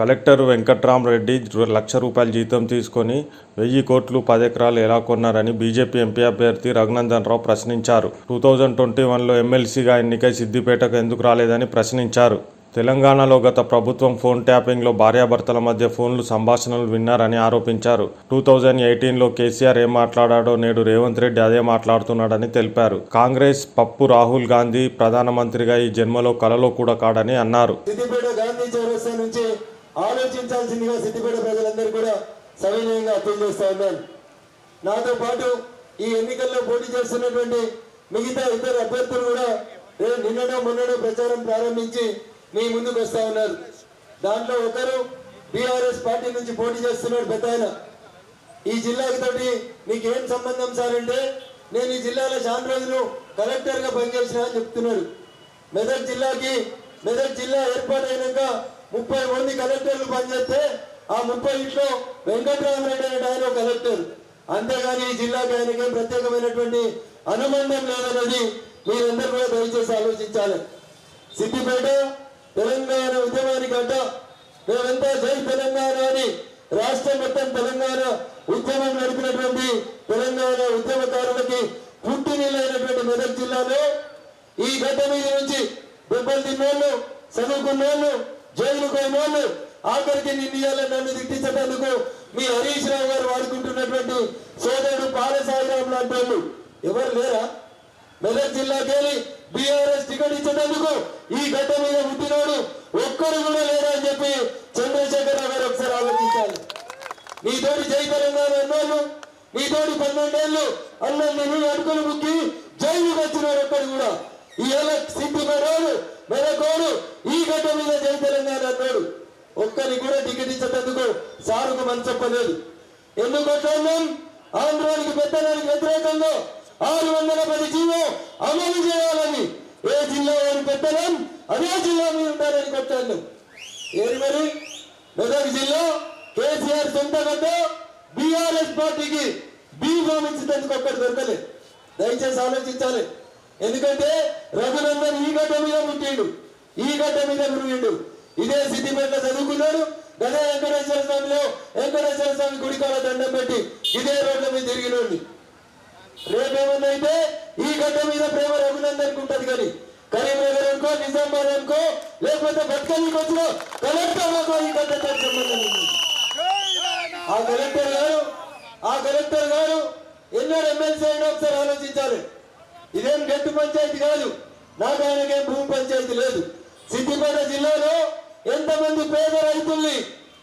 Collector Venkatrama Reddy లక్ష రూపాయల జీతం తీసుకొని వెయ్యి కోట్లు పదెకరాలు ఎలా కొన్నారని బీజేపీ ఎంపీ అభ్యర్థి రఘునందన్ రావు ప్రశ్నించారు. టూ థౌజండ్ ట్వంటీ వన్లో ఎమ్మెల్సీగా ఎన్నికై సిద్దిపేటకు ఎందుకు రాలేదని ప్రశ్నించారు. తెలంగాణలో గత ప్రభుత్వం ఫోన్ ట్యాపింగ్లో భార్యాభర్తల మధ్య ఫోన్లు సంభాషణలు విన్నారని ఆరోపించారు. టూ థౌజండ్ ఎయిటీన్లో కేసీఆర్ ఏం మాట్లాడాడో నేడు రేవంత్ రెడ్డి అదే మాట్లాడుతున్నాడని తెలిపారు. కాంగ్రెస్ పప్పు రాహుల్ గాంధీ ప్రధానమంత్రిగా ఈ జన్మలో కలలో కూడా కాడని అన్నారు సిద్దిపేట గాంధీ చౌరస్తా నుంచి ఆలోచించాల్సిందిగా సిద్దిపేట ప్రజలందరూ కూడా సవినయంగా తెలియజేస్తా ఉన్నాను నాతో పాటు ఈ ఎన్నికల్లో పోటీ చేస్తున్నటువంటి మిగతా ఇద్దరు అభ్యర్థులు కూడా రేపు నిన్నడో మొన్నడో ప్రచారం ప్రారంభించి మీ ముందుకు వస్తా ఉన్నారు. దాంట్లో ఒకరు బీఆర్ఎస్ పార్టీ నుంచి పోటీ చేస్తున్నాడు పెద్ద ఆయన ఈ జిల్లాకి తోటి నీకేం సంబంధం సార్ అంటే నేను ఈ జిల్లాలో చాలా రోజులు కలెక్టర్గా పనిచేసిన అని చెప్తున్నాడు. మెదక్ జిల్లాకి మెదక్ జిల్లా ఏర్పాటైనాక ముప్పై మంది కలెక్టర్లు పనిచేస్తే ఆ ముప్పై ఇంట్లో వెంకట్రామరెడ్డి అనే ఆయన కలెక్టర్. అంతేగాని ఈ జిల్లాకి ఆయనకి ప్రత్యేకమైనటువంటి అనుబంధం లేదన్నది మీరందరూ కూడా దయచేసి ఆలోచించాలి. సిద్దిపేట తెలంగాణ ఉద్యమానికి అడ్డ మేమంతా జై తెలంగాణ అని రాష్ట్రం మొత్తం తెలంగాణ ఉద్యమం నడిపినటువంటి తెలంగాణ ఉద్యమకారులకి పుట్టినీళ్ళైనటువంటి మెదక్ జిల్లాలో ఈ గడ్డ మీద నుంచి దెబ్బలు తిన్నోళ్ళు చదువుకున్నోళ్ళు జైలు పోయినోళ్ళు ఆఖరికి నిండియాల నన్ను తిట్టించేటందుకు మీ హరీష్ రావు గారు వాడుకుంటున్నటువంటి సోదరుడు పాలసాయిరావు లాంటి వాళ్ళు. ఎవరు లేరా? మెదక్ జిల్లాకెళ్ళి బీఆర్ఎస్ టికెట్ ఇచ్చేటందుకు ఈ గడ్డ మీద పుట్టినోడు ఒక్కరు కూడా లేరా అని చెప్పి చంద్రశేఖరరావు గారు ఒకసారి ఆలోచించాలి. నీతోటి జై తెలంగాణ అన్నోళ్ళు నీతోటి పన్నెండేళ్ళు అన్నీ అడుగులు ముక్కి జైలుకి వచ్చినాడు ఒక్కడు కూడా. ఇవాళ సిద్ధిపడాడు? మెదకోడు ఈ గడ్డ మీద జై తెలంగాణ అన్నాడు. ఒక్కరి కూడా టికెట్ ఇచ్చేటందుకు సారుకు మనం చెప్పలేదు ఎందుకు కొట్లాడినాం ఆంధ్రానికి పెత్తనానికి వ్యతిరేకంగా ఆరు వందల పది జీవో అమలు చేయాలని ఏ జిల్లా వారి పెత్తనం అదే జిల్లా మీద ఉండాలని కొట్లాడినాం ఏది మరి? మెదక్ జిల్లా కేసీఆర్ సొంత గడ్డ బీఆర్ఎస్ పార్టీకి బీ ఫామ్ ఇచ్చినందుకు ఒక్కటి దొరకలే. దయచేసి ఆలోచించాలి. ఎందుకంటే రఘున గడ్డ మీద పుట్టిండు ఈ గడ్డ మీద పురిగిండు ఇదే సిద్ధిపేట చదువుకున్నాడు. గదే వెంకటేశ్వర స్వామిలో వెంకటేశ్వర స్వామి గుడికాల దండం పెట్టి ఇదే రోడ్ల మీద తిరిగినోడిని. రేపేమన్నైతే ఈ గడ్డ మీద ప్రేమ రఘునందన్ ఉంటది కానీ కరీంనగర్ అనుకో నిజామాబాద్ అనుకో లేకపోతే బతుకల్లికి వచ్చిన కలెక్టర్ ఈ గడ్డతో సంబంధం ఆ కలెక్టర్ గారు ఆ కలెక్టర్ గారు ఎన్నో ఎమ్మెల్సీ అయినా ఒకసారి ఆలోచించాలి. ఇదేం గట్టు పంచాయతీ కాదు. నాకు ఆయనకేం భూమి పంచాయతీ లేదు. సిద్దిపేట జిల్లాలో ఎంతమంది పేద రైతుల్ని